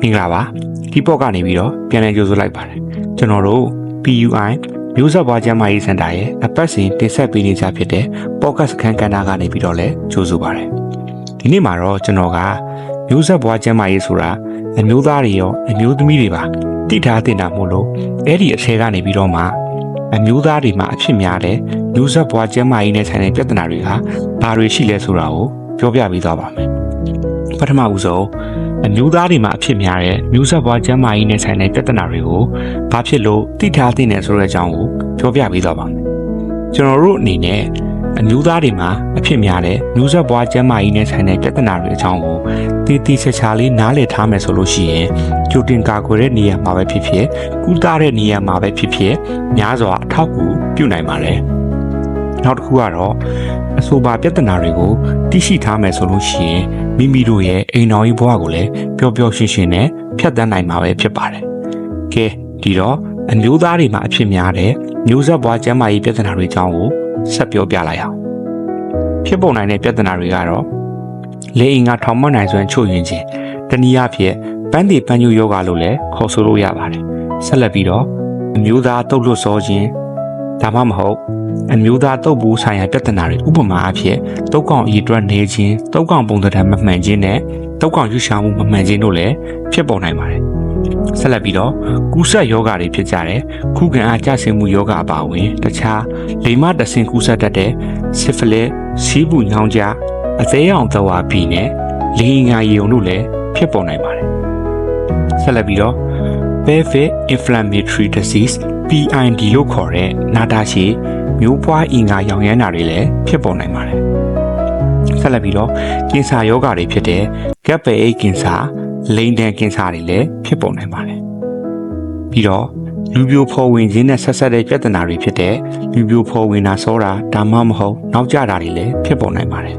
မင်္ဂလာပါဒီပေါ့ကနေပြီးတော့ပြန်လည်ကြိုဆိုလိုက်ပါတယ်ကျွန်တော်တို့ PUI မျိုးဆက်ပွားကျန်းမာရေးစင်တာရဲ့အပတ်စဉ်တင်ဆက်ပေးနေကြဖြစ်တဲ့ podcast ခန်းကဏ္ဍကနေပြီးတော့လည်းကြိုဆိုပါတယ်ဒီနေ့မှာတော့ကျွန်တော်ကမျိုးဆက်ပွားကျန်းမာရေးဆိုတာအမျိုးသားတွေရောအမျိုးသမီးတွေပါတိထားတင်တာမို့လို့အဲ့ဒီအထဲကနေပြီးတော့မှအမျိုးသားတွေမှာအဖြစ်များတဲ့မျိုးဆက်ပွားကျန်းမာရေးနဲ့ဆိုင်တဲ့ပြဿနာတွေကဘာတွေရှိလဲဆိုတာကိုပြောပြပေးသွားပါမယ် ပထမဦးဆုံးအမျိုးသားတွေမှာအဖြစ်များတဲ့မျိုးဆက်ပွားကျန်းမာရေးနဲ့ဆိုင်တဲ့ပြဿနာတွေကိုဘာဖြစ်လို့သိထားသင့်တယ်ဆိုတဲ့အကြောင်းကိုပြောပြပေးသွားပါမယ်။ကျွန်တော်တို့အနေနဲ့အမျိုးသားတွေမှာအဖြစ်များတဲ့မျိုးဆက်ပွားကျန်းမာရေးနဲ့ဆိုင်တဲ့ပြဿနာတွေအကြောင်းကိုတည်တည်ချာချာလေးနားလည်ထားမယ်ဆိုလို့ရှိရင်ကြိုတင်ကာကွယ်တဲ့နေရာမှာပဲဖြစ်ဖြစ်ကုသတဲ့နေရာမှာပဲဖြစ်ဖြစ်များစွာအထောက်အကူပြုနိုင်ပါတယ်။နောက်တစ်ခုကတော့အဆိုပါပြဿနာတွေကိုသိရှိထားမယ်ဆိုလို့ရှိရင် မိမိတို့ရဲ့အိမ်တော်ကြီးဘဝကိုလည်းပျော်ပျော်ရွှင်ရွှင်နဲ့ဖြတ်သန်းနိုင်မှာပဲဖြစ်ပါတယ်။ကဲဒီတော့အမျိုးသားတွေမှာအဖြစ်များတဲ့မျိုးဆက်ဘဝကျန်းမာရေးပြဿနာတွေအကြောင်းကိုဆက်ပြောပြလိုက်အောင်။ဖြစ်ပေါ်နိုင်တဲ့ပြဿနာတွေကတော့လေအင်ကထောင်မနိုင်စွမ်းချုပ်ယွင်းခြင်းတနည်းအားဖြင့်ပန်းတည်ပန်းညူယောဂလို့လည်းခေါ်ဆိုလို့ရပါတယ်။ဆက်လက်ပြီးတော့အမျိုးသားတုတ်လွတ်စောခြင်းဒါမှမဟုတ် အမျိုးသားတုတ်ဘူးဆိုင်ရာပြဿနာတွေဥပမာအဖြစ်တုတ်ကောင်အည်အတွက်နေခြင်းတုတ်ကောင်ပုံသဏ္ဍာန်မမှန်ခြင်းနဲ့တုတ်ကောင်ရွှေရှာမှုမမှန်ခြင်းတို့လည်းဖြစ်ပေါ်နိုင်ပါတယ်။ဆက်လက်ပြီးတော့ကူးဆက်ယောဂတွေဖြစ်ကြတဲ့ခုခံအားကျဆင်းမှုယောဂအပါအဝင်တခြားလိမ္မာတဆင်ကူးဆက်တတ်တဲ့ဆီဖလစ်စီးပူညောင်းကြအသေးအောင်သဝါဘီနဲ့လေငါယုံတို့လည်းဖြစ်ပေါ်နိုင်ပါတယ်။ဆက်လက်ပြီးတော့ pelvic inflammatory disease PID လို့ခေါ်တဲ့နာတာရှည် မျိုးပွားအင်္ဂါရောင်ရမ်းတာတွေလည်းဖြစ်ပေါ်နိုင်ပါတယ်။ဆက်လက်ပြီးတော့ကင်ဆာယောဂတွေဖြစ်တဲ့ကပ်ပယ်အိတ်ကင်ဆာလိန်တန်ကင်ဆာတွေလည်းဖြစ်ပေါ်နိုင်ပါတယ်။ပြီးတော့လူပြိုဖော်ဝင်ခြင်းနဲ့ဆက်ဆက်တဲ့ပြဿနာတွေဖြစ်တဲ့လူပြိုဖော်ဝင်တာစောတာဒါမှမဟုတ်နောက်ကျတာတွေလည်းဖြစ်ပေါ်နိုင်ပါတယ်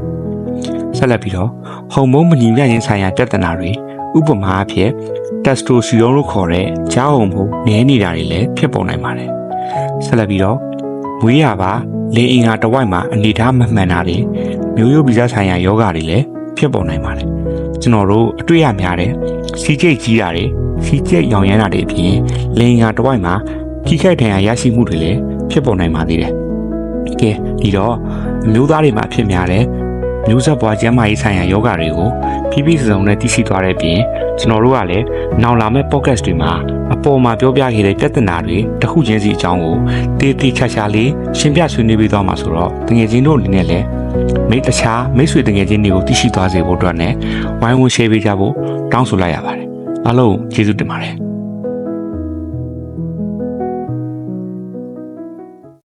။ဆက်လက်ပြီးတော့ဟော်မုန်းမညီမျှခြင်းဆိုင်ရာပြဿနာတွေဥပမာအဖြစ်တက်စတိုစတီရိုလို့ခေါ်တဲ့ကြားဟုံမှုနည်းနေတာတွေလည်းဖြစ်ပေါ်နိုင်ပါတယ်။ဆက်လက်ပြီးတော့ မွေးရပါလေအင်္ဂါတစ်ဝိုက်မှာအနေထားမမှန်တာတွေမျိုးရိုးဗီဇဆိုင်ရာယောဂတွေလည်းဖြစ်ပေါ်နိုင်ပါတယ်။ကျွန်တော်တို့အတွေ့အများတဲ့စီကျိတ်ကြီးတာတွေစီကျိတ်ရောင်ရမ်းတာတွေအပြင်လေအင်္ဂါတစ်ဝိုက်မှာကြီးခိုက်ထန်ရာရရှိမှုတွေလည်းဖြစ်ပေါ်နိုင်ပါသေးတယ်။ကဲဒီတော့အမျိုးသားတွေမှာဖြစ်များတဲ့ မျိုးဆက်ပွားကျန်းမာရေးဆိုင်ရာယောဂတွေကိုပြပြစုံနဲ့သိရှိသွားတဲ့ပြင်ကျွန်တော်တို့ကလည်းနောက်လာမယ့် podcast တွေမှာအပေါ်မှာပြောပြခဲ့တဲ့ပြဿနာတွေတစ်ခုချင်းစီအကြောင်းကိုတေးသေးချာချာလေးရှင်းပြဆွေးနွေးပေးသွားမှာဆိုတော့တကယ်ချင်းတို့အနေနဲ့လည်းမိတ်တခြားမိတ်ဆွေတကယ်ချင်းတွေကိုသိရှိသွားစေဖို့အတွက်နဲ့ဝိုင်းဝန်း share ပေးကြဖို့တောင်းဆိုလိုက်ရပါတယ်အားလုံးကျေးဇူးတင်ပါတယ်